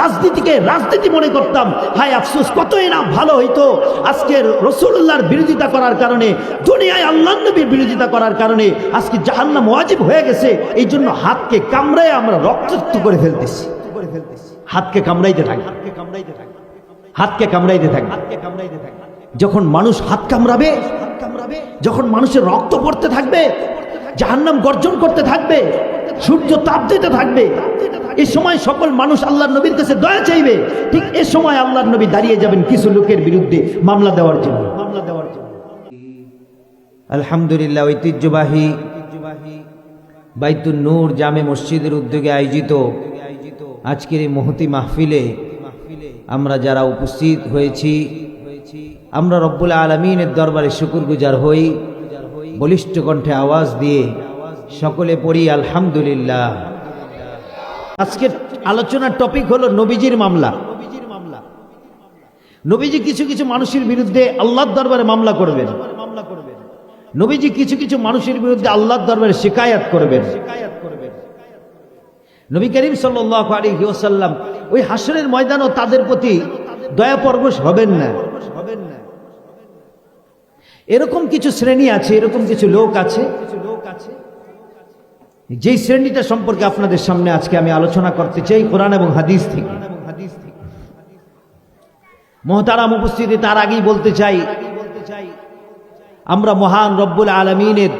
রাজনীতিকে রাজনীতি মনে করতাম। হায় আফসোস, কতই না ভালো হইতো। আজকে রসুল্লাহর বিরোধিতা করার কারণে, দুনিয়ায় আল্লাহ নবীর বিরোধিতা করার কারণে আজকে জাহান্নাম ওয়াজিব হয়ে গেছে। এই জন্য হাতকে কামড়ায় আমরা রক্তাক্ত করে ফেলতেছি। করে ফেলতেছি হাতকে কামড়াইতে থাকি। হাতকে কামড়াইতে থাকি। যখন মানুষ হাত কামড়াবে হাত কামড়াবে, যখন মানুষের রক্ত পড়তে থাকবে, জাহান্নাম গর্জন করতে থাকবে সূর্য তাপ দিতে থাকবে। এই সময় সকল মানুষ আল্লাহ নবীর কাছে দয়া চাইবে। ঠিক এ সময় আল্লাহ নবী দাঁড়িয়ে যাবেন কিছু লোকের বিরুদ্ধে মামলা দেওয়ার জন্য। মামলা দেওয়ার জন্য আলহামদুলিল্লাহ, ঐতিহ্যবাহী বাইতুল নূর জামে মসজিদের উদ্যোগে আয়োজিত আজকের এই মহতি মাহফিলে আমরা যারা উপস্থিত হয়েছি, আমরা রব্বুল আলমিনের দরবারে শুকুর গুজার হই, বলিষ্ঠ কণ্ঠে আওয়াজ দিয়ে সকলে পড়ি, আলহামদুলিল্লাহ। আজকের আলোচনার টপিক হলো নবীজির মামলা। নবীজি কিছু কিছু মানুষের বিরুদ্ধে আল্লাহর দরবারে মামলা করবেন। নবীজি কিছু কিছু মানুষের বিরুদ্ধে আল্লাহর দরবারে শিকায়াত করবেন। নবী করিম সাল্লাহ আলী ওসাল্লাম ওই হাসরের ময়দানও তাদের প্রতি দয়া পরবশ হবেন না। এরকম কিছু শ্রেণি আছে, এরকম কিছু লোক আছে কিছু লোক আছে যেই শ্রেণীটা সম্পর্কে আপনাদের সামনে আজকে আমি আলোচনা করতে চাই, কোরআন এবং হাদিস থেকে। মহতারাম উপস্থিতি, তার আগেই বলতে চাই, আমরা মহান রব্বুল আলমিনের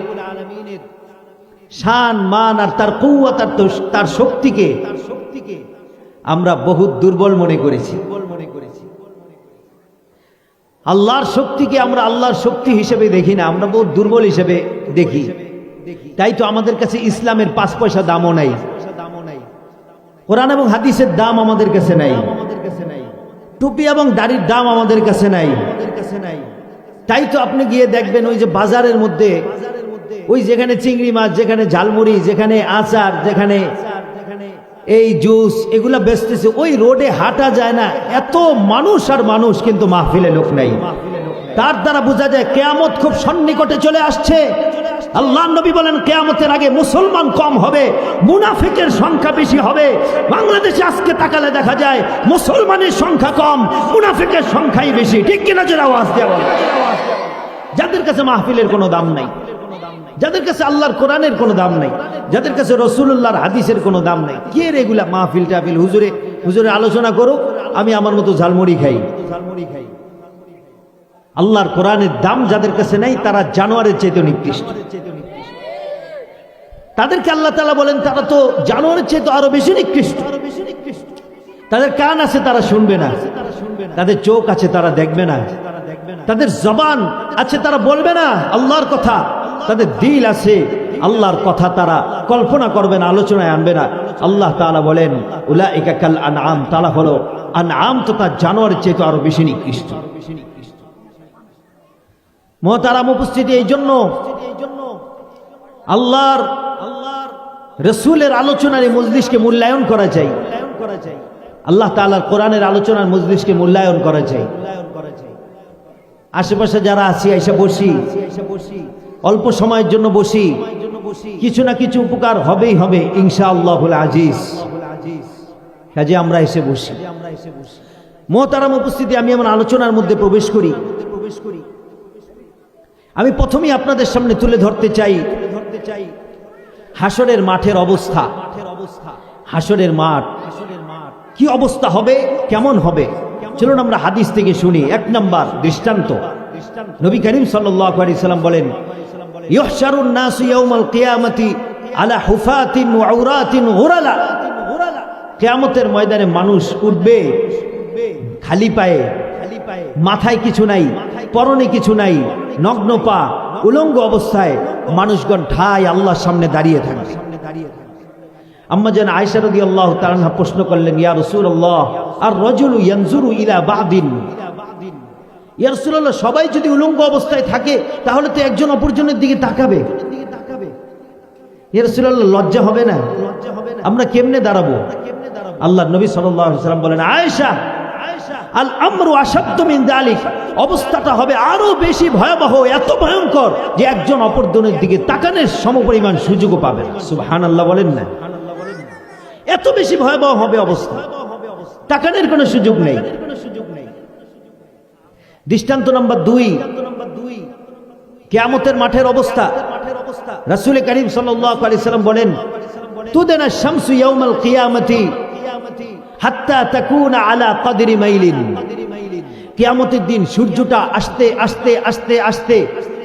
শান, মান আর তার কৌয়াত আর তার শক্তিকে আমরা বহুত দুর্বল মনে করেছি। আল্লাহর শক্তিকে আমরা আল্লাহর শক্তি হিসেবে দেখি না, আমরা বহুত দুর্বল হিসেবে দেখি। তাই তো আমাদের কাছে ইসলামের পাঁচ পয়সা দামও নাই। কোরআন এবং হাদিসের দাম আমাদের কাছে নাই। টুপি এবং দাড়ির দাম আমাদের কাছে নাই। তাই তো আপনি গিয়ে দেখবেন ওই যে বাজারের মধ্যে, ওই যেখানে চিংড়ি মাছ, যেখানে ঝালমুড়ি, যেখানে আচার, যেখানে এই জুস, এগুলা বেচতেছে, ওই রোডে হাঁটা যায় না। এত মানুষ আর মানুষ কিন্তু মাহফিলে লোক নাই। তার দ্বারা বোঝা যায়, কেয়ামত খুব সন্নিকটে চলে আসছে। আল্লাহ নবী বলেন, কেয়ামতের আগে মুসলমান কম হবে, মুনাফিকের সংখ্যা বেশি হবে। বাংলাদেশে আজকে তাকালে দেখা যায়, মুসলমানের সংখ্যা কম, মুনাফিকের সংখ্যাই বেশি। ঠিক কিনা যে আওয়াজ দেওয়া যাদের কাছে মাহফিলের কোনো দাম নাই, যাদের কাছে আল্লাহর কোরআনের কোনো দাম নাই, যাদের কাছে রসুল্লাহর হাদিসের কোনো দাম নাই, কে রেগুলা মাহফিল টাফিল হুজুরে হুজুরে আলোচনা করুক, আমি আমার মতো ঝালমুড়ি খাই ঝালমুড়ি খাই। আল্লাহর কোরআনের দাম যাদের কাছে নাই, তারা জানোয়ারের চাইতে নিকৃষ্ট। তাদেরকে আল্লাহ তালা বলেন, তারা তো জানোয়ারের চাইতে আরও বেশি নিকৃষ্ট। তাদের কান আছে, তারা শুনবে না। তাদের চোখ আছে, তারা দেখবে না। তাদের জবান আছে, তারা বলবে না আল্লাহর কথা। তাদের দিল আছে, আল্লাহর কথা তারা কল্পনা করবে না, আলোচনায় আনবে না। আল্লাহ তালা বলেন উলা একাকাল আন আম তারা হলো আন আম তো তার জানোয়ারের চেয়ে তো আরও বেশি নিকৃষ্ট। মহতারাম উপস্থিতি এই জন্য আল্লাহর আল্লাহর রসুলের আলোচনার এই মজলিসকে মূল্যায়ন করা চাই। আল্লাহ তালার কোরআনের আলোচনার মজলিসকে মূল্যায়ন করা চাই। আশেপাশে যারা আছি এসে বসি। অল্প সময়ের জন্য বসি। কিছু না কিছু উপকার হবেই হবে ইনশা আল্লাহ আজিজ। কাজে আমরা এসে বসি। মহতারাম উপস্থিতি আমি আমার আলোচনার মধ্যে প্রবেশ করি প্রবেশ করি। আমি প্রথমেই আপনাদের সামনে তুলে ধরতে চাই ধরতে চাই হাসরের মাঠের অবস্থা। মাঠের অবস্থা হাসরের মাঠ। হাসরের মাঠ কি অবস্থা হবে? কেমন হবে? চলুন আমরা হাদিস থেকে শুনি। এক নাম্বার, দৃষ্টান্ত। নবী করিম সাল্লাম বলেন, ইহশারুন নাস আলা কিয়ামতের ময়দানে মানুষ উঠবে খালি পায়ে। মাথায় কিছু নাই, পরনে কিছু নাই। নগ্ন পা উলঙ্গ অবস্থায় মানুষগণ ঠাই আল্লাহর সামনে দাঁড়িয়ে থাকবে আম্মা যেন আল্লাহ প্রশ্ন করলেন, ইয়া রসুল আল্লাহ আর ইয়ানজুরু ইলা বাদিন? সবাই যদি উলঙ্গ অবস্থায় থাকে, তাহলে তো একজন অপরজনের দিকে তাকাবে। ইয়া রসুল্লাহ লজ্জা হবে না? আমরা কেমনে দাঁড়াবো? আল্লাহ নবী সাল্লাম বলেন, আয়েশা আল আমরু আসাদ্দমিন দালিক। অবস্থাটা হবে আরও বেশি ভয়াবহ, এত ভয়ঙ্কর যে একজন অপরজনের দিকে তাকানের সমপরিমাণ সুযোগও পাবেন সুবহান আল্লাহ বলেন না। এত বেশি ভয়াবহ হবে অবস্থা। তাকানোর কোনো সুযোগ নেই। দৃষ্টান্ত নম্বর দুই। কেয়ামতের মাঠের অবস্থা। রাসুল করিম সাল্লাম বলেন, তুদেনা শামসু ইয়াউমাল কিয়ামতি। হাত্তা তাকুনা আলা কদরি মাইলিন। কিয়ামতের দিন সূর্যটা আসতে আসতে আসতে আসতে,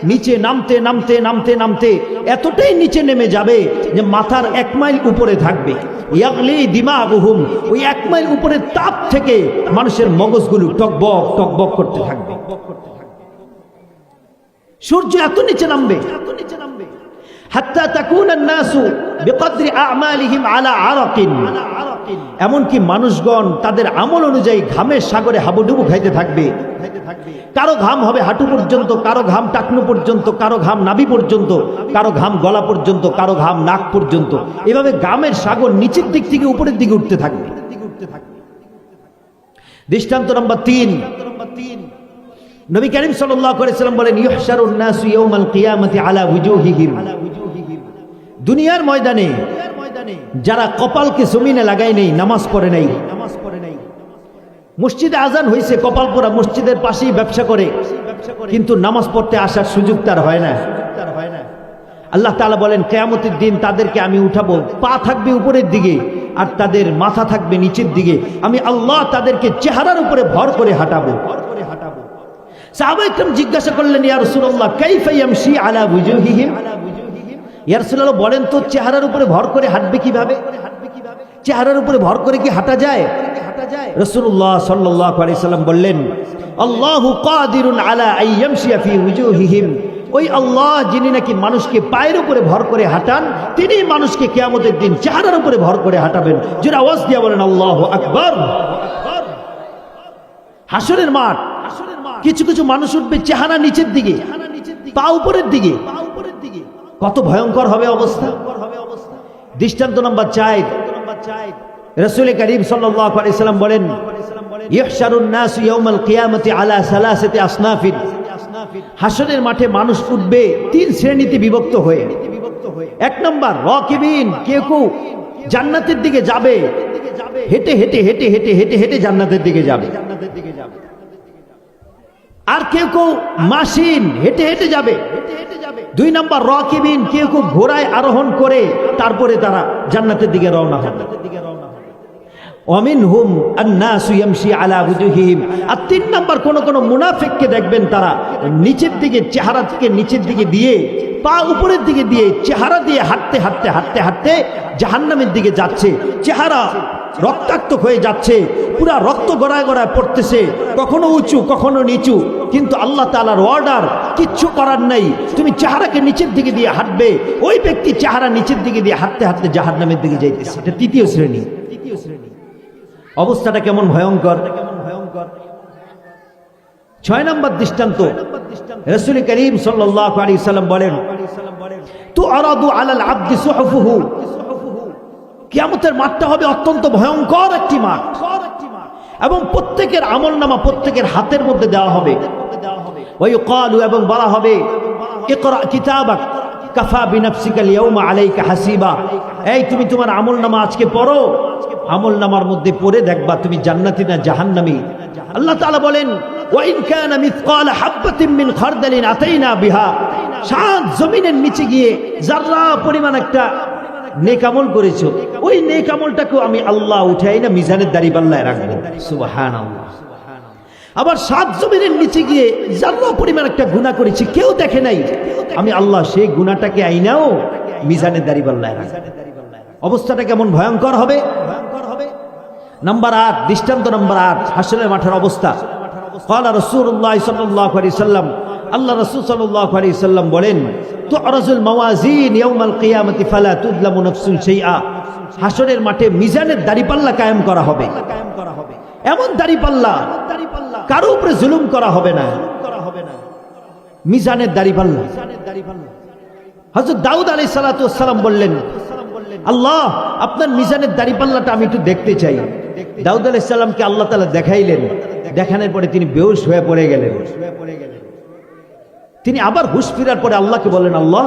নিচে নামতে নামতে নামতে নামতে এতটাই নিচে নেমে যাবে যে মাথার এক মাইল উপরে থাকবে। ইয়াগলি দিমাগুহুম, ওই এক মাইল উপরে তাপ থেকে মানুষের মগজগুলো টকবক টকবক করতে থাকবে। সূর্য এত নিচে নামবে এত নিচে নামবে। হাত্তা তাকুনা নাসু বিকদরি আমালিহিম আলা আরাকিন। এমনকি মানুষগণ তাদের আমল অনুযায়ী ঘামের সাগরে হাবুডুবু খাইতে থাকবে। কারও ঘাম হবে হাঁটু পর্যন্ত কারও ঘাম টাকনু পর্যন্ত কারও ঘাম নাভি পর্যন্ত কারও ঘাম গলা পর্যন্ত কারও ঘাম নাক পর্যন্ত। এভাবে ঘামের সাগর নিচের দিক থেকে উপরের দিকে উঠতে থাকবে। দৃষ্টান্ত নম্বর তিন। নবী করিম আলাইহি সাল্লাম বলেন ইউহশারুন নাসু ইয়াউমাল কিয়ামাতি আলা ওয়ুজুহিহিম দুনিয়ার ময়দানে যারা কপালকে জমিনে লাগায় নেই নামাজ পড়ে নাই। নামাজ পড়ে নাই। মসজিদে আজান হয়েছে কপাল পোড়া মসজিদের পাশেই ব্যবসা করে। কিন্তু নামাজ পড়তে আসার সুযোগ তার হয় না। আল্লাহ তাআলা বলেন কেয়ামতের দিন তাদেরকে আমি উঠাবো পা থাকবে উপরের দিকে আর তাদের মাথা থাকবে নিচের দিকে। আমি আল্লাহ তাদেরকে চেহারার উপরে ভর করে হাঁটাবো। সাহাবা একদম জিজ্ঞাসা করলেন ইয়া রাসূলুল্লাহ কাইফা ইয়ামশি আলা বুজুহিহিম ইয়া রাসূলুল্লাহ বলেন তো, চেহারার উপরে ভর করে হাঁটবে কীভাবে? চেহারার উপরে ভর করে কি হাঁটা যায়? তিনি মানুষকে কিয়ামতের দিন চেহারার উপরে ভর করে আওয়াজ বলেন হাসরের মাঠ, কিছু কিছু মানুষ উঠবে চেহারা নিচের দিকে, পা উপরের দিকে। কত ভয়ঙ্কর হবে অবস্থা। দৃষ্টান্ত নম্বর চার। রসুল করিম সাল্লাম বলেন হাসরের মাঠে মানুষ উঠবে তিন শ্রেণীতে বিভক্ত হয়ে। এক নম্বর, রকিবিন, কেউ কেউ জান্নাতের দিকে যাবে। হেঁটে হেঁটে হেঁটে হেঁটে হেঁটে হেঁটে জান্নাতের দিকে যাবে। আর কেউ কেউ মাসিন হেঁটে হেঁটে যাবে। দুই নম্বর রকিবিন কেউ কেউ ঘোড়ায় আরোহণ করে, তারপরে তারা জান্নাতের দিকে রওনা হবে। অমিন হুম আন্নাসুয়ামশি আলা বুজুহিম আর তিন নম্বর কোন কোন মুনাফিককে দেখবেন তারা নিচের দিকে চেহারা থেকে নিচের দিকে দিয়ে, পা উপরের দিকে দিয়ে চেহারা দিয়ে হাঁটতে হাঁটতে হাঁটতে হাঁটতে জাহান্নামের দিকে যাচ্ছে। চেহারা রক্তাক্ত হয়ে যাচ্ছে, পুরা রক্ত গড়ায় গড়ায় পড়তেছে, কখনো উঁচু, কখনো নিচু, কিন্তু আল্লাহ তালার অর্ডার কিচ্ছু করার নাই। তুমি চেহারাকে নিচের দিকে দিয়ে হাঁটবে, ওই ব্যক্তি চেহারা নিচের দিকে দিয়ে হাঁটতে হাঁটতে জাহান্নামের দিকে যাইতেছে। এটা তৃতীয় শ্রেণি। তৃতীয় শ্রেণি অবস্থাটা কেমন ভয়ঙ্কর? কেমন ভয়ঙ্কর ছয় নম্বর দৃষ্টান্ত। রসুল করিম সাল্লাল্লাহু আলাইহি সাল্লাম বলেন, তু আলাল আব্দি সুহফুহু। কিয়ামতের মাঠটা হবে অত্যন্ত ভয়ঙ্কর একটি মাঠ। এবং প্রত্যেকের আমল নামা প্রত্যেকের হাতের মধ্যে দেওয়া হবে। ওই কালু এবং বলা হবে কাফা বিনাফসিকাল ইয়াউমা আলাইকা হাসিবা। এই তুমি তোমার আমল নামা আজকে পড়ো। আমল নামার মধ্যে পড়ে দেখবা তুমি জান্নাতি না জাহান্নামী। আল্লাহ তাআলা বলেন সাত জমিনের নিচে গিয়ে যাররা পরিমাণ একটা নেক আমল করেছ, ওই নেকামলটাকে আমি আল্লাহ উঠাই না, মিজানের দাড়ি পাল্লায় রাখব। সুবহানাল্লাহ। আবার সাত জমিনের নিচে গিয়ে যারা পরিমাণ একটা গুণা করেছি, কেউ দেখে নাই। আমি আল্লাহ সেই গুণাটাকে আইনাও মিজানের দাড়ি পাল্লায় রাখব। অবস্থাটা কেমন ভয়ঙ্কর হবে? ভয়ঙ্কর হবে। নাম্বার আট, দৃষ্টান্ত নাম্বার আট হাসনের মাঠের অবস্থা। قال رسول الله صلى الله عليه وسلم আল্লাহ রসুল সাল্লাহ আলী সাল্লাম বলেন তো আরজুল মাওয়াজিন ইয়াউমাল কিয়ামতি ফালা তুদলামু নাফসুন শাইআ হাসরের মাঠে মিজানের দাড়িপাল্লা কায়েম করা হবে কায়েম করা হবে এমন দাড়িপাল্লা দাড়িপাল্লা কারো উপরে জুলুম করা হবে না করা হবে না মিজানের দাড়িপাল্লা মিজানের দাড়িপাল্লা হযরত দাউদ আলাইহিস সালাতু সালাম বললেন আল্লাহ আপনার মিজানের দাড়িপাল্লাটা আমি একটু দেখতে চাই। দাউদ আলাইহিস সালামকে আল্লাহ তাআলা দেখাইলেন। দেখানোর পরে তিনি বেহুশ হয়ে পড়ে গেলেন। তিনি আবার হুশ ফিরার পরে আল্লাহকে বলেন আল্লাহ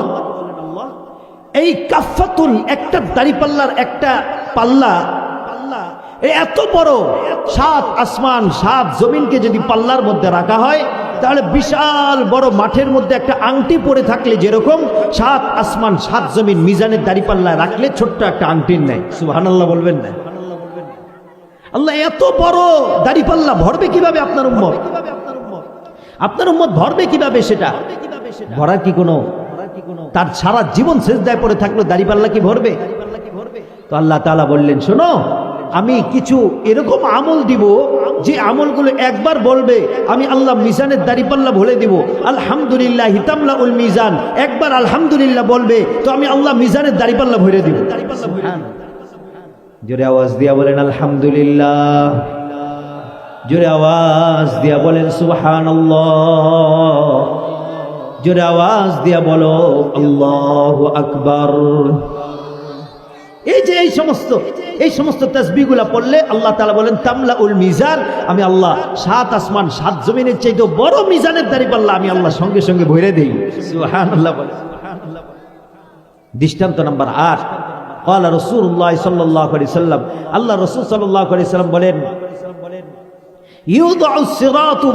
এই কাফাতুল একটা দাড়িপাল্লার একটা পাল্লা এই এত বড়। সাত আসমান সাত জমিনকে যদি পাল্লার মধ্যে রাখা হয় তাহলে বিশাল বড় মাঠের মধ্যে একটা আংটি পরে থাকলে যেরকম, সাত আসমান, সাত জমিন মিজানের দাড়ি পাল্লায় রাখলে ছোট্ট একটা আংটির নেয় সুহান আল্লাহ বলবেন না। আল্লাহ, এত বড় দাড়ি পাল্লা ভরবে কীভাবে আপনার উম্মত? আপনার উম্মত ভরবে কীভাবে সেটা? ভরার কি কোনো? তার সারা জীবন শেষ দায় পড়ে থাকল দাড়ি পাল্লা কি ভরবে? তো আল্লাহ তাআলা বললেন, শোনো আমি কিছু এরকম আমল দিব যে আমলগুলো একবার বলবে, আমি আল্লাহ মিজানের দাড়িপাল্লা ভরে দিব। আলহামদুলিল্লাহ হিতামলা উল মিজান। একবার আলহামদুলিল্লাহ বলবে, তো আমি আল্লাহ মিজানের দাড়িপাল্লা ভরে দিব। জোরে আওয়াজ দিয়া বলেন আলহামদুলিল্লাহ। জোরে আওয়াজ দিয়া বলেন সুবহান জোরে আওয়াজ দিয়া বলো, আল্লাহ আকবার। এই যে এই সমস্ত এই সমস্ত তসবিগুলা পড়লে আল্লাহ তালা বলেন তামলা উল মিজান আমি আল্লাহ সাত আসমান, সাত জমিনের চাইতে বড় মিজানের দাঁড়ি পাল্লা আমি আল্লাহ সঙ্গে সঙ্গে ভরে দিই। দৃষ্টান্ত নাম্বার আট। কলা রসুল্লাহ সাল্লাহ সাল্লাম, আল্লাহ রসুল সাল্লাহ করি সাল্লাম বলেন ইউদ সিরাতু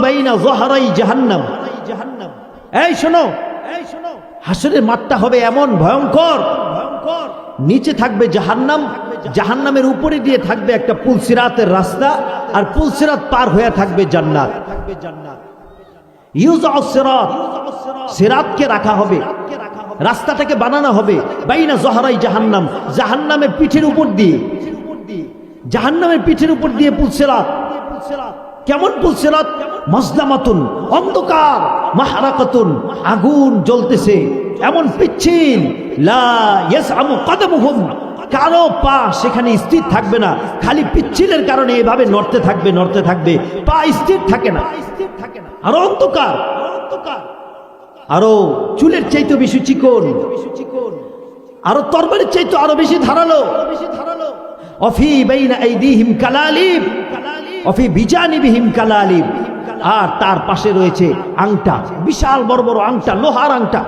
জাহান্নাম জাহান্নাম এই শোনো এই শোনো মাঠটা হবে এমন ভয়ঙ্কর নিচে থাকবে জাহান্নাম, জাহান্নামের উপরে দিয়ে থাকবে একটা পুলসিরাতের রাস্তা, আর পুলসিরাত পার হয়ে থাকবে জান্নাত। ইউজ সিরাত, সিরাতকে রাখা হবে। রাস্তাটাকে বানানো হবে বাইনা জাহান্নাম, জাহান্নামের পিঠের উপর দিয়ে। জাহান্নামের পিঠের উপর দিয়ে কেমন অন্ধকার, মাহারাকাতুন, আগুন জ্বলতেছে। এমন পিচ্ছিল কারও পা সেখানে স্থির থাকবে না। খালি পিচ্ছিলের কারণে এভাবে নড়তে থাকবে নড়তে থাকবে। পা স্থির থাকে না। আর অন্ধকার। আরও চুলের চাইতে বেশি চিকন। আরও তরবারির চাইতে আরও বেশি ধারালো। ধারালো অফি বাইনা কালালিব। অফি বিজানিবিহিম কালালিব। আর তার পাশে রয়েছে আংটা, বিশাল বড় বড় আংটা, লোহার আংটা।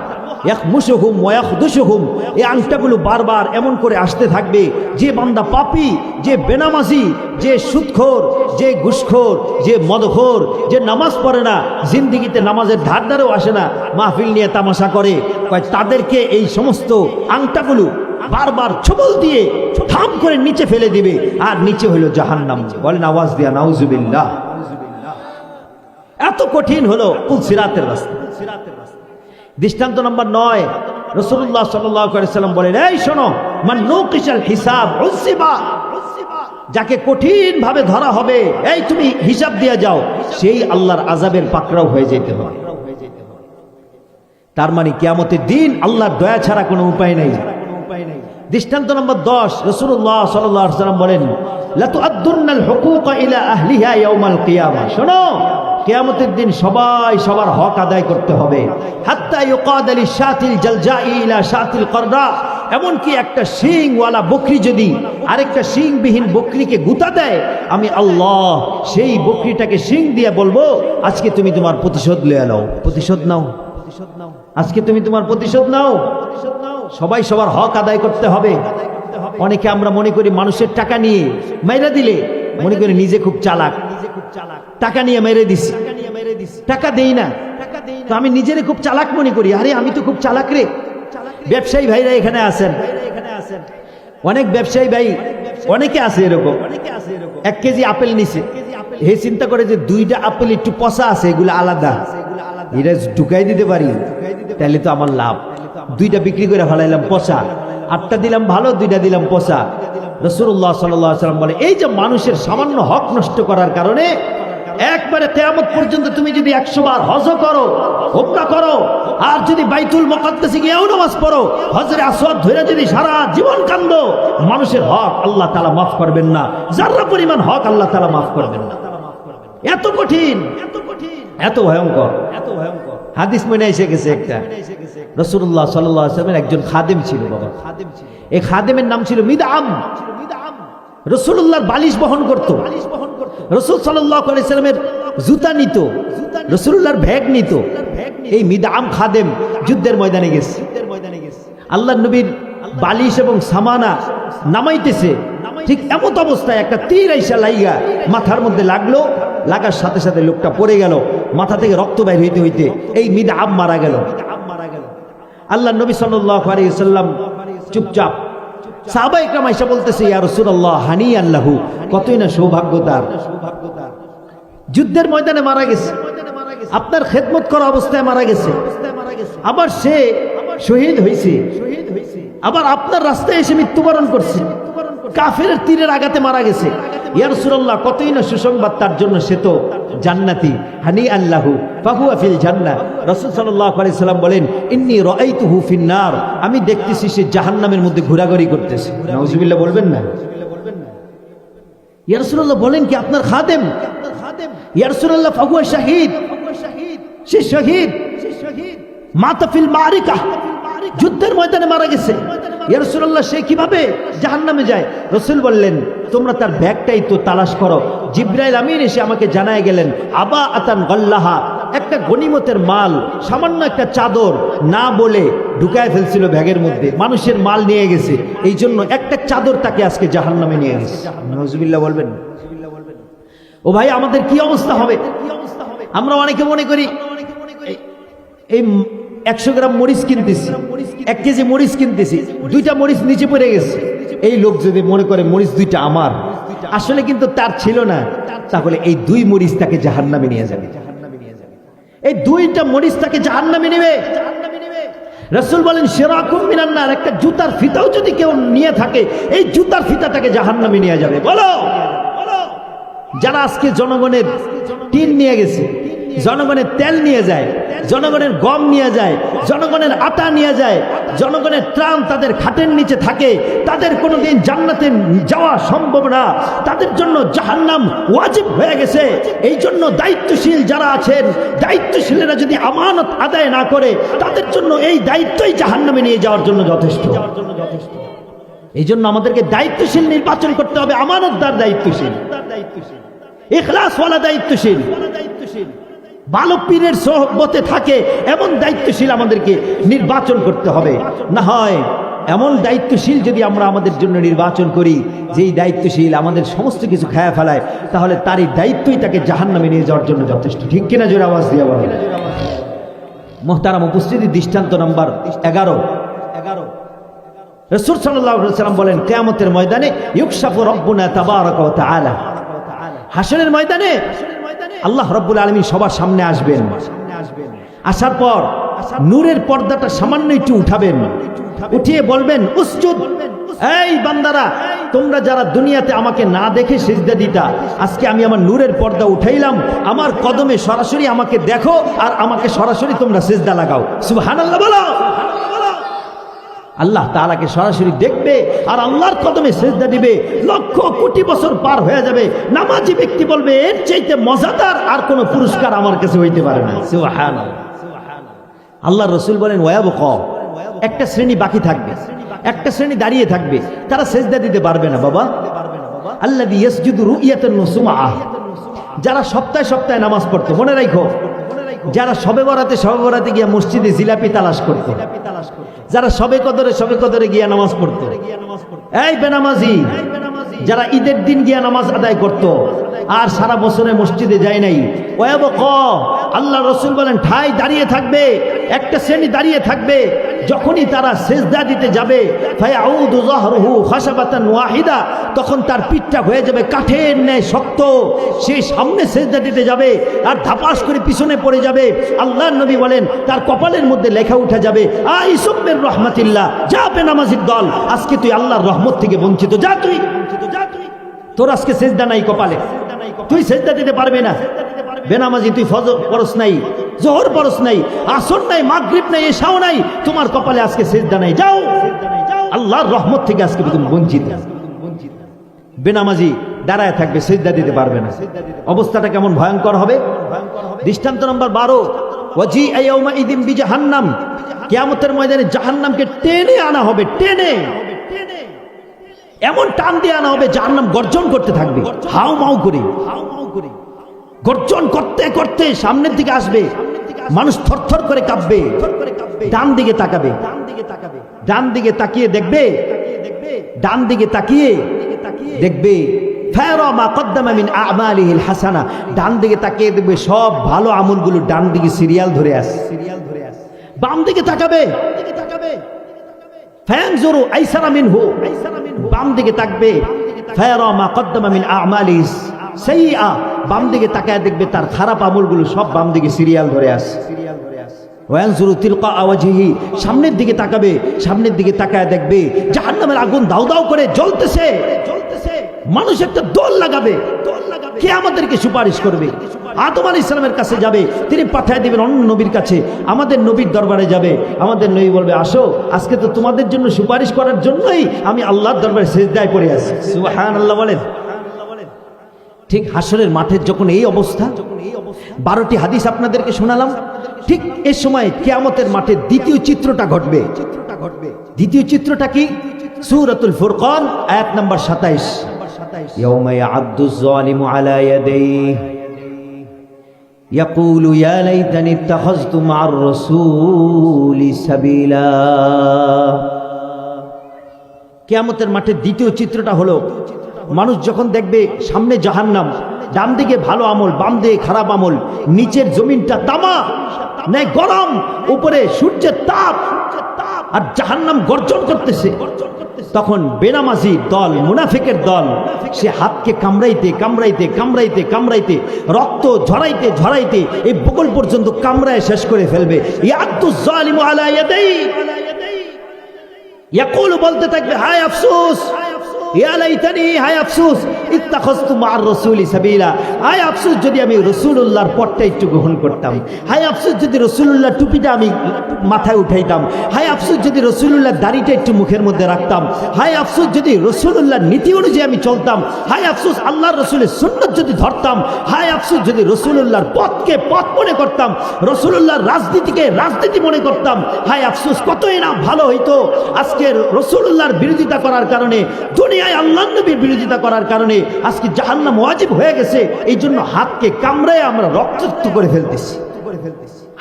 এক মুসহুম ওয়াখদুসহুম এই আংটাগুলো বারবার এমন করে আসতে থাকবে, যে বান্দা পাপি, যে বেনামাজি, যে সুদখোর, যে ঘুষখোর, যে মদখোর, যে নামাজ পড়ে না, জিন্দিগিতে নামাজের ধার ধারেও আসে না, মাহফিল নিয়ে তামাশা করে। তাদেরকে এই সমস্ত আংটাগুলো বারবার ছবল দিয়ে থাম করে নিচে ফেলে দিবে, আর নিচে হইল জাহান্নাম। বলেন, আওয়াজ দিয়া, নাউজুবিল্লাহ। এত কঠিন হলো পুলসিরাতের রাস্তা? দৃষ্টান্ত নম্বর নয় রসুল্লাহ সাল্লাম বলেন, এই শোনো, মান নৌকিসাল হিসাব যাকে কঠিন ভাবে ধরা হবে, এই তুমি হিসাব দিয়ে যাও। সেই আল্লাহর আজাবের পাকড়াও হয়ে যেতে হবে। তার মানে কিয়ামতের দিন আল্লাহর দয়া ছাড়া কোনো উপায় নেই উপায় নেই। দৃষ্টান্ত নম্বর দশ রসুল্লাহ সাল্লাম বলেন শোনো, কেয়ামতের দিন সবাই সবার হক আদায় করতে হবে। এমনকি একটা শিংওয়ালা বকরি যদি আরেকটা শিংবিহীন বকরিকে গুতা দেয়, আমি আল্লাহ সেই বকরিটাকে শিং দিয়ে বলব, আজকে তুমি তোমার প্রতিশোধ লয়ে নাও। প্রতিশোধ নাও। আজকে তুমি তোমার প্রতিশোধ নাও প্রতিশোধ নাও। সবাই সবার হক আদায় করতে হবে। অনেকে আমরা মনে করি মানুষের টাকা নিয়ে মাইরা দিলে, মনে করি নিজে খুব চালাক। টাকা নিয়ে মেরে দিছি। টাকা দেই না। তো আমি নিজেরে খুব চালাক মনে করি। আরে, আমি তো খুব চালাক রে। ব্যবসায়ী ভাইরা এখানে আসেন অনেক ব্যবসায়ী ভাই, অনেকে আছে এরকম। এক কেজি আপেল নিছে। হে চিন্তা করে যে দুইটা আপেল একটু পচা আছে, এগুলো আলাদা। এটা ঢুকাই দিতে পারি। তাহলে তো আমার লাভ। দুইটা বিক্রি করে ফেলাইলাম পচা। আটটা দিলাম ভালো, দুইটা দিলাম পচা। রসুল্লাহ সাল্লাম বলে, এই যে মানুষের সামান্য হক নষ্ট করার কারণে একবারে তেয়ামত পর্যন্ত তুমি যদি একশো বার হজ করো হোমরা করো, আর যদি বাইতুল মকাদ্দাসে গিয়েও নামাজ পড়ো হজরে আসওয়াদ ধরে যদি সারা জীবন কান্দ, মানুষের হক আল্লাহ তালা মাফ করবেন না। যারা পরিমাণ হক আল্লাহ তালা মাফ করবেন না। এত কঠিন এত কঠিন এত ভয়ঙ্কর এত ভয়ঙ্কর। হাদিস মনে এসে গেছে একটা। রসুল্লাহ সাল্লামের একজন খাদেম ছিল বাবা। এই খাদেমের নাম ছিল মিদাম রসুল্লাহর বালিশ বহন করত। রসুল সাল্লামের জুতা নিত। রসুল্লাহর ভ্যাগ নিত। এই মিদাম খাদেম যুদ্ধের ময়দানে গেছে। আল্লাহ নবীর বালিশ এবং সামানা নামাইতেছে। ঠিক এমত অবস্থায় একটা তীর আইসা লাইগা মাথার মধ্যে লাগল। লাগার সাথে সাথে লোকটা পড়ে গেল, মাথা থেকে রক্ত বাইর হইতে হইতে এই মিদ আব মারা গেল। আল্লাহ নবী সাল্লাহ আলাইসাল্লাম চুপচাপ সাহাবা একরাম আইসা বলতেছে, ইয়া রাসূলুল্লাহ হানি আল্লাহু কতই না সৌভাগ্য তার। যুদ্ধের ময়দানে মারা গেছে। আপনার খেদমত করা অবস্থায় মারা গেছে। আবার সে শহীদ হয়েছে আবার আপনার রাস্তায় এসে মৃত্যুবরণ করছে। কাফের তীরের আঘাতে মারা গেছে। ইয়ার সুরল্লাহ কতই না সুসংবাদ তার জন্য সে তো জান্নাতি। হানি আল্লাহু আফিল জান্না রসুল সাল্লাহ আলি সাল্লাম বলেন ইন্নি ফিন্নার আমি দেখতেছি সে জাহান্নামের মধ্যে ঘোরাঘুরি করতেছে। বলবেন না। ইয়ারসুল্লাহ বলেন কি আপনার খাদেম? ইয়ারসুল্লাহ ফাগুয়া শাহিদ। সে শহীদ। মাতাফিল মারিকা। যুদ্ধের ময়দানে মারা গেছে। ইয়ারসুল্লাহ সে কীভাবে জাহান্নামে যায়? রসুল বললেন, তোমরা তার ব্যাগটাই তো তালাশ করো। জিব্রাইল আমিন এসে আমাকে জানায় গেলেন, আবা আতান গল্লাহা, একটা গনিমতের মাল, সামান্য একটা চাদর, না বলে ঢুকায় ফেলছিল ব্যাগের মধ্যে। মানুষের মাল নিয়ে গেছে, এই জন্য একটা চাদর তাকে আজকে জাহান্নামে নিয়ে গেছে নজবিল্লা বলবেন। ও ভাই, আমাদের কি অবস্থা হবে কি অবস্থা হবে? আমরা অনেকে মনে করি, এই একশো গ্রাম মরিচ কিনতেছি। এক কেজি মরিচ কিনতেছি। দুইটা মরিচ নিচে পড়ে গেছে। এই লোক যদি মনে করে মরিচ দুইটা আমার, আসলে কিন্তু তার ছিল না। তাহলে এই দুই মরিচ তাকে জাহান্নামে নিয়ে যাবে। এই দুইটা মরিচ তাকে জাহান্নামে নেবে। রসুল বলেন সেরাকুম মিনান্নার একটা জুতার ফিতাও যদি কেউ নিয়ে থাকে, এই জুতার ফিতা তাকে জাহান্নামে নিয়ে যাবে। বলো! যারা আজকে জনগণের টিন নিয়ে গেছে জনগণের তেল নিয়ে যায়, জনগণের গম নিয়ে যায়, জনগণের আটা নিয়ে যায়, জনগণের ত্রাণ তাদের খাটের নিচে থাকে, তাদের কোনোদিন জান্নাতে যাওয়া সম্ভব না। তাদের জন্য জাহান্নাম ওয়াজিব হয়ে গেছে। এই জন্য দায়িত্বশীল যারা আছেন, দায়িত্বশীলেরা যদি আমানত আদায় না করে, তাদের জন্য এই দায়িত্বই জাহান্নামে নিয়ে যাওয়ার জন্য যথেষ্ট। এই জন্য আমাদেরকে দায়িত্বশীল নির্বাচন করতে হবে, আমানতদার দায়িত্বশীল। এখলাসওয়ালা দায়িত্বশীল। ভালো পীরের সহবতে থাকে, এমন দায়িত্বশীল আমাদেরকে নির্বাচন করতে হবে। না হয় এমন দায়িত্বশীল যদি আমরা আমাদের জন্য নির্বাচন করি, যেই দায়িত্বশীল আমাদের সমস্ত কিছু খায়া ফেলায়, তাহলে তারই দায়িত্বই তাকে জাহান্নামে নিয়ে যাওয়ার জন্য যথেষ্ট। ঠিক কিনা জোরে আওয়াজ দিয়ে বলে মোহতারাম, উপস্থিতি দৃষ্টান্ত নাম্বার এগারো। এগারো রসুল সাল্লাম বলেন, কেয়ামতের ময়দানে ইউকসাফু রব্বুনা তাবারাক তাআলা। ময়দানে আল্লাহ রব্বুল আলমী সবার সামনে আসবেন। আসার পর নূরের পর্দাটা সামান্য একটু উঠাবেন। উঠিয়ে বলবেন, উসজুদ, এই বান্দারা, তোমরা যারা দুনিয়াতে আমাকে না দেখে সিজদা দিতা, আজকে আমি আমার নূরের পর্দা উঠাইলাম, আমার কদমে সরাসরি আমাকে দেখো আর আমাকে সরাসরি তোমরা সিজদা লাগাও। শুভ সুবহানাল্লাহ বলো। আল্লাহ তালাকে সরাসরি দেখবে আর আল্লাহর কদমে সেজদা দিবে। লক্ষ কোটি বছর পার হয়ে যাবে। নামাজি ব্যক্তি বলবে, এর চাইতে মজাদার আর কোনো পুরস্কার আমার কাছে হইতে পারে না। আল্লাহ রসুল বলেন ওয়াব ক একটা শ্রেণি বাকি থাকবে। একটা শ্রেণি দাঁড়িয়ে থাকবে। তারা সেজদা দিতে পারবে না, বাবা। আল্লাহ ইয়াসজুদু যারা সপ্তাহে সপ্তাহে নামাজ পড়তো, মনে রাখো যারা সবে বরাতে সবে বরাতে গিয়া মসজিদে জিলাপি তালাশ করত। যারা সবে কদরে সবে কদরে গিয়া নামাজ পড়তো। এই বেনামাজি, যারা ঈদের দিন গিয়া নামাজ আদায় করত, আর সারা বছরে মসজিদে যায় নাই। ওয়াব ক আল্লাহ রসুল বলেন, ঠাই দাঁড়িয়ে থাকবে, একটা শ্রেণি দাঁড়িয়ে থাকবে যখনই তারা সেজদা দিতে যাবে ওয়াহিদা, তখন তার পিঠটা হয়ে যাবে কাঠের ন্যায় শক্ত। সে সামনে সেজদা দিতে যাবে, আর ধাপাস করে পিছনে পড়ে যাবে। আল্লাহ নবী বলেন, তার কপালের মধ্যে লেখা উঠে যাবে আ ইসুমের রহমাতিল্লাহ, যা বেনামাজির দল, আজকে তুই আল্লাহর রহমত থেকে বঞ্চিত, যা তুই। তোর আজকে সেজদা নাই কপালে। তুই সেজদা দিতে পারবে না। বেনামাজি, তুই ফজর পরস নাই। জোহর বরস নাই, আসর নাই, মাগরিব নাই এসাও নাই, তোমার কপালে আজকে সেজদা নাই। যাও। আল্লাহর রহমত থেকে আজকে তুমি বঞ্চিত। বেনামাজি দাঁড়ায় থাকবে, সেজদা দিতে পারবে না। অবস্থাটা কেমন ভয়ঙ্কর হবে? দৃষ্টান্ত নম্বর বারো। ওয়াজি আইয়াউমা ইদিন বিজাহান্নাম। কিয়ামতের ময়দানে জাহান্নামকে টেনে আনা হবে, টেনে। এমন টান দিয়ে আনা হবে, জাহান্নাম গর্জন করতে থাকবে। হাউ মাউ করে হাউ মাউ করে। গর্জন করতে করতে সামনের দিকে আসবে। মানুষ থরথর করে কাঁপবে। ডান দিকে তাকাবে। ডান দিকে তাকিয়ে দেখবে। ডান দিকে তাকিয়ে দেখবে। মিন ডান দিকে তাকিয়ে দেখবে সব ভালো আমলগুলো ডান দিকে সিরিয়াল ধরে আসে সিরিয়াল ধরে আসে বাম দিকে তাকাবে। তাকাবে ফায়ানজুরু আইসারা মিনহু। বাম দিকে তাকবে। ফায়ারা মা কদ্দামা মিন আমালিস সাইয়্যা বাম দিকে তাকায় দেখবে তার খারাপ আমলগুলো সব বাম দিকে সিরিয়াল ধরে আসে সামনের দিকে তাকাবে, সামনের দিকে তাকায় দেখবে, জাহান্নামের আগুন দাউ দাউ করে জ্বলতেছে। মানুষ একটা দোল লাগাবে দোল লাগাবে। কে আমাদেরকে সুপারিশ করবে? আদম আলী ইসলামের কাছে যাবে, তিনি পাঠায় দিবেন অন্য নবীর কাছে, আমাদের নবীর দরবারে যাবে। আমাদের নবী বলবে, আসো, আজকে তো তোমাদের জন্য সুপারিশ করার জন্যই আমি আল্লাহর দরবারে সেজদায় পড়ে আছি। সুবহান আল্লাহ বলেন। ঠিক হাসরের মাঠের যখন এই অবস্থা বারোটি হাদিস আপনাদেরকে শোনালাম ঠিক এ সময় কেয়ামতের মাঠে দ্বিতীয় চিত্রটা ঘটবে দ্বিতীয় চিত্রটা কি সুরাতুল ফুরকান আয়াত নাম্বার সাতাইশ يوم يعض الظالم على يديه يقول يا ليتني اتخذت مع الرسول سبيلا কেয়ামতের মাঠে দ্বিতীয় চিত্রটা হলো মানুষ যখন দেখবে সামনে জাহান্নাম ডান দিকে ভালো আমল বাম দিকে খারাপ আমল, নিচের জমিনটা তামা নেই গরম, উপরে সূর্যের তাপ, আর জাহান্নাম গর্জন করতেছে। তখন বেনামাজি দল, মুনাফিকের দল, সে হাতকে কামড়াইতে কামড়াইতে কামড়াইতে কামড়াইতে, রক্ত ঝরাইতে ঝরাইতে এই বগল পর্যন্ত কামড়ায় শেষ করে ফেলবে। বলতে থাকবে, হায় আফসোস রাসূলের যদি ধরতাম। হায় আফসোস, যদি পথকে পথ মনে করতাম। রাজনীতিকে রাজনীতি মনে করতাম। হায় আফসুস, কতই না ভালো হইতো। আজকে রসুল্লাহর বিরোধিতা করার কারণে দুনিয়ায় আল্লাহ নবীর বিরোধিতা করার কারণে আজকে জাহান্নাম ওয়াজিব হয়ে গেছে, এই জন্য হাতকে কামড়ায় আমরা রক্তাক্ত করে ফেলতেছি।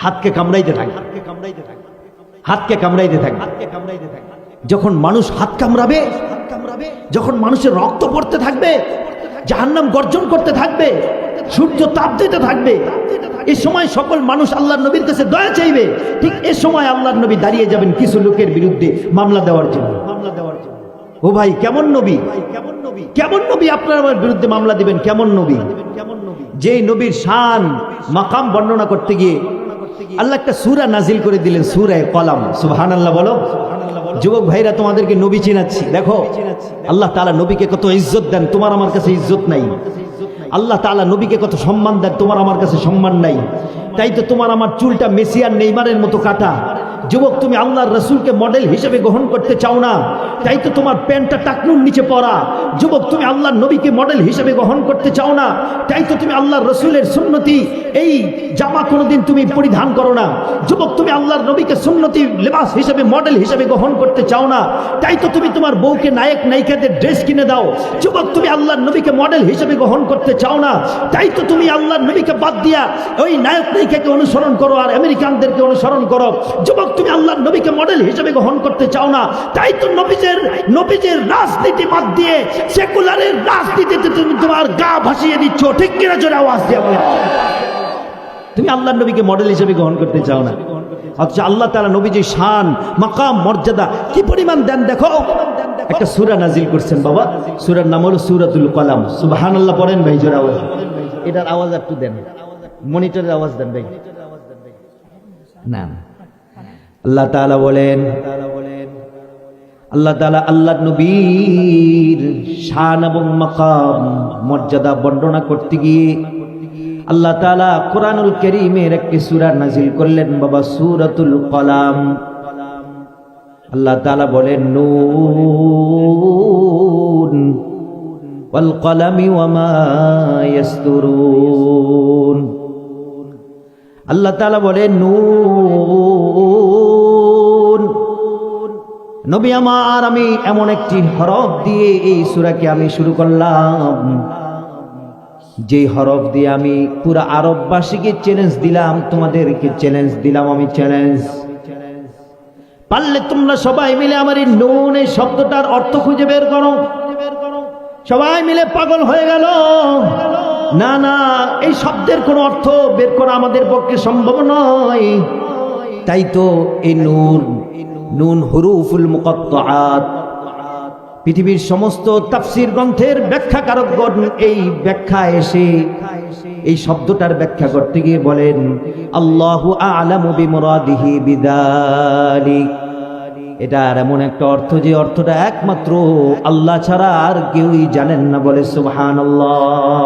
হাতকে কামড়াইতে থাকি। হাতকে কামড়াইতে থাকি। যখন মানুষ হাত কামড়াবে হাত কামড়াবে যখন মানুষের রক্ত পড়তে থাকবে, জাহান্নাম গর্জন করতে থাকবে, সূর্য তাপ দিতে থাকবে এই সময় সকল মানুষ আল্লাহর নবীর কাছে দয়া চাইবে, ঠিক এ সময় আল্লাহর নবী দাঁড়িয়ে যাবেন কিছু লোকের বিরুদ্ধে মামলা দেওয়ার জন্য। ও ভাই, কেমন নবী? কেমন নবী আপনার আমার বিরুদ্ধে মামলা দিবেন? কেমন নবী? যেই নবীর শান, মাকাম বর্ণনা করতে গিয়ে আল্লাহ একটা সুরা নাজিল করে দিলেন, সুরায় কলাম। সুবহান আল্লাহ বলো। যুবক ভাইরা, তোমাদেরকে নবী চিনাচ্ছি। দেখো, আল্লাহ তালা নবীকে কত ইজ্জত দেন, তোমার আমার কাছে ইজ্জত নাই। আল্লাহ তালা নবীকে কত সম্মান দেন, তোমার আমার কাছে সম্মান নাই। তাই তো তোমার আমার চুলটা মেসি আর নেইমারের মতো কাটা। যুবক, তুমি আল্লাহর রসুলকে মডেল হিসেবে গ্রহণ করতে চাও না, তাই তো তোমার প্যান্টটা টাকনুর নিচে পড়া। যুবক, তুমি আল্লাহর নবীকে মডেল হিসেবে গ্রহণ করতে চাও না, তাই তো তুমি আল্লাহর রসুলের সুন্নতি, এই জামা কোনোদিন তুমি পরিধান করো না। যুবক, তুমি আল্লাহর নবীকে সুন্নতি লেবাস হিসেবে মডেল হিসেবে গ্রহণ করতে চাও না, তাই তো তুমি তোমার বউকে নায়ক, নায়িকাদের ড্রেস কিনে দাও। যুবক, তুমি আল্লাহর নবীকে মডেল হিসেবে গ্রহণ করতে চাও না, তাই তো তুমি আল্লাহর নবীকে বাদ দিয়া ওই নায়ক, নায়িকাকে অনুসরণ করো আর আমেরিকানদেরকে অনুসরণ করো। যুবক তুমি আল্লাহর নবীকে মডেল হিসেবে গ্রহণ করতে চাও না, তাই তো নবীজের নবীজের রাজনীতি বাদ দিয়ে সেকুলারের রাজনীতিতে তুমি তোমার গা ভাসিয়ে দিচ্ছ। ঠিক কিনা জোরে আওয়াজ দিয়ে তুমি আল্লাহর নবীকে মডেল হিসেবে গ্রহণ করতে চাও না। অথচ আল্লাহ তালা নবীজি শান, মাকাম, মর্যাদা কি পরিমাণ দেন দেখো। একটা সুরা নাজিল করছেন বাবা। সুরার নাম হলো সুরাতুল কলাম। সুবাহান আল্লাহ পড়েন ভাই, জোর আওয়াজ। এটার আওয়াজ একটু দেন। মনিটরের আওয়াজ দেন ভাই। না না। আল্লাহ তালা বলেন, আল্লাহ তাআলা আল্লাহ নবীর শান এবং মাকাম, মর্যাদা বর্ণনা করতে গিয়ে আল্লাহ তালা কোরআনুল করিমের একটি সূরা নাজিল করলেন, বাবা সূরাতুল কলাম। আল্লাহ তাআলা বলেন, নুন ওয়াল কলামি ওয়ামা ইয়াসতুরুন। আল্লাহ তাআলা বলে নুন। নবী আমার, আমি এমন একটি হরফ দিয়ে এই সূরাকে আমি শুরু করলাম। যেই হরফ দিয়ে আমি পুরো আরববাসীকে চ্যালেঞ্জ দিলাম, তোমাদেরকে চ্যালেঞ্জ দিলাম আমি চ্যালেঞ্জ পারলে তোমরা সবাই মিলে আমার এই নুন এই শব্দটার অর্থ খুঁজে বের করো। সবাই মিলে পাগল হয়ে গেল। না না, এই শব্দের কোনো অর্থ বের করা আমাদের পক্ষে সম্ভব নয়। তাই তো এই নূর নুন হুরুফুল মুকত্তাআত। পৃথিবীর সমস্ত তাফসির গ্রন্থের ব্যাখ্যাকারকগণ এই ব্যাখ্যা এসে এই শব্দটার ব্যাখ্যা করতে গিয়ে বলেন, আল্লাহু আ'লামু বিমুরাদিহি বিদালিক। এটার এমন একটা অর্থ যে অর্থটা একমাত্র আল্লাহ ছাড়া আর কেউই জানেন না বলে, সুবহানাল্লাহ।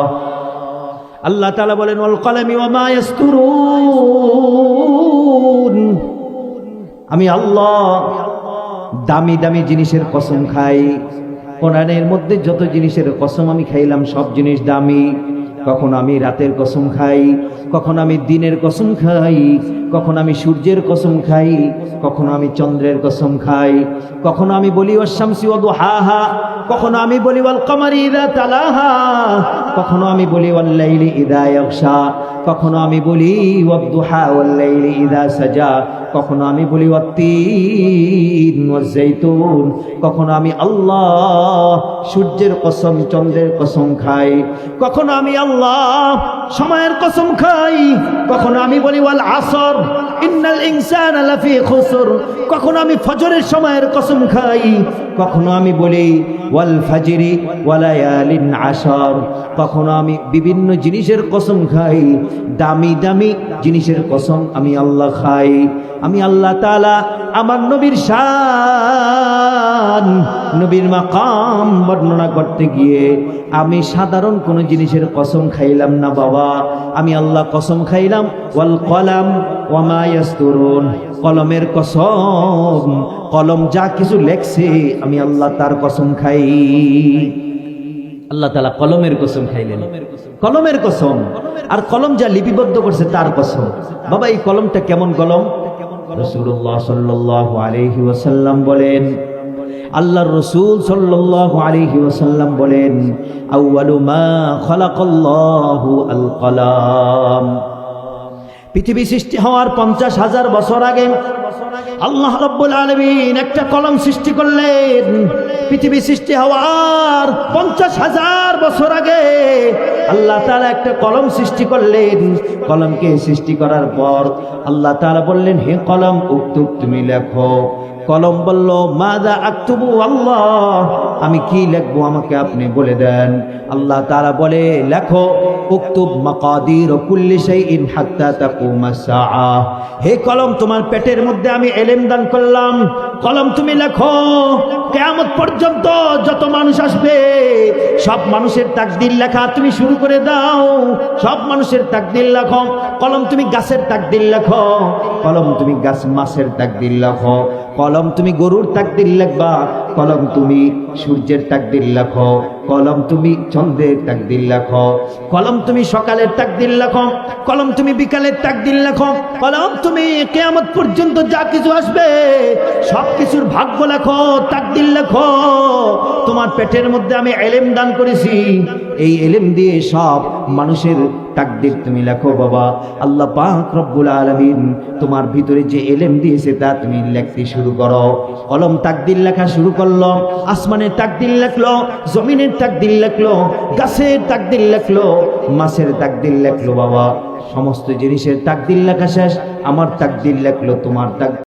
আল্লাহ তালা বলেন, ওয়াল কলামি আমি আল্লাহ দামি দামি জিনিসের কসম খাই। কোরআনের মধ্যে যত জিনিসের কসম আমি খাইলাম, সব জিনিস দামি। কখনো আমি রাতের কসম খাই, কখন আমি দিনের কসম খাই, কখন আমি সূর্যের কসম খাই, কখনো আমি চন্দ্রের কসম খাই, কখনো আমি বলি শামসি ও হা হা কখনো আমি বলি, ওয়াল কমারি ইদা তালাহা। কখনো আমি বলি, ওয়াল লাইলি ইদা ইয়াগশা। কখনো আমি বলি ওয়াদ্দুহা ওয়াল লাইলি ইদা সাজা। কখনো আমি বলি ওয়াত্তিন ওয়াজ্জাইতুন কখনো আমি, আল্লাহ সূর্যের কসম, চন্দ্রের কসম খাই। কখনো আমি, আল্লাহ সময়ের কসম খাই। কখনো আমি বলি, ওয়াল আসর। ইন্নাল ইনসান লাফি খুসর। কখনো আমি ফজরের সময়ের কসম খাই, কখনো আমি বলি, ওয়াল ফাজিরি ওয়ালায়ালিন আশর। কখনো আমি বিভিন্ন জিনিসের কসম খাই, দামি দামি জিনিসের কসম আমি আল্লাহ খাই। আমি আল্লাহ তাআলা আমার নবীর শান, নবীর মাকাম বর্ণনা করতে গিয়ে আমি সাধারণ কোনো জিনিসের কসম খাইলাম না বাবা। আমি আল্লাহ কসম খাইলাম, ওয়াল কলাম ওয়ামা ইয়াসতুরুন। কলমের কসম, কলম যা কিছু লেখছে আমি আল্লাহ তার কসম খাই। আল্লাহ তালা কলমের কসম খাইলেন। কলমের কসম। আর কলম যা লিপিবদ্ধ করছে তার কসম। বাবা, এই কলমটা কেমন কলম? রসুল্লাহ সাল্লাহ আলহি ওসাল্লাম বলেন, আল্লাহর রসুল সাল্লাল্লাহু আলাইহি ওয়াসাল্লাম বলেন, আউয়ালু মা খালাকাল্লাহু আল কলাম পৃথিবী সৃষ্টি হওয়ার পঞ্চাশ হাজার বছর আগে আল্লাহ রব্বুল আলমিন একটা কলম সৃষ্টি করলেন। পৃথিবী সৃষ্টি হওয়ার পঞ্চাশ হাজার বছর আগে আল্লাহ তালা একটা কলম সৃষ্টি করলেন। কলমকে সৃষ্টি করার পর আল্লাহ তালা বললেন, হে কলম, উক্ত তুমি লেখো। কলম বলল, মাদা আক্তুবু আল্লাহ। আমি কি লিখব আমাকে আপনি বলে দেন? আল্লাহ তারা বলে, লেখো, উক্তুব মাকাদির কুল্লি শাইইন হাত্তা তাকুমা সাআ। হে কলম, তোমার পেটের মধ্যে আমি এলেম দান করলাম। কলম, তুমি লেখো, কিয়ামত পর্যন্ত যত মানুষ আসবে, সব মানুষের তাকদির লেখা তুমি শুরু করে দাও। সব মানুষের তাকদির লেখো। কলম, তুমি গাছের তাকদির লেখো। কলম, তুমি গাছ মাছের তাকদির লেখো। কলম তুমি গরুর তাকদির লেখবা, কলম তুমি সূর্যের তাকদির লেখো, কলম তুমি চন্দ্রের তাকদির লেখো, কলম তুমি সকালের তাকদির লেখো, কলম তুমি বিকালের তাকদির লেখো, কলম তুমি কেয়ামত পর্যন্ত যা কিছু আসবে, সব কিছুর ভাগ্য লেখো, তাকদির লেখো। তোমার পেটের মধ্যে আমি এলেম দান করেছি, এই এলেম দিয়ে সব মানুষের তাকদির তুমি লেখো বাবা। আল্লাহ পাক রব্বুল আলামিন তোমার ভিতরে যে এলেম দিয়েছে তা তুমি লেখতে শুরু করো। কলম তাকদির লেখা শুরু করল, আসমানের তাকদির লেখলো, জমিনের তাকদির লেখলো, গাছের তাকদির লেখলো, মাছের তাকদির লেখলো বাবা। সমস্ত জিনিসের তাকদির লেখা শেষ, আমার তাকদির লেখলো, তোমার তাক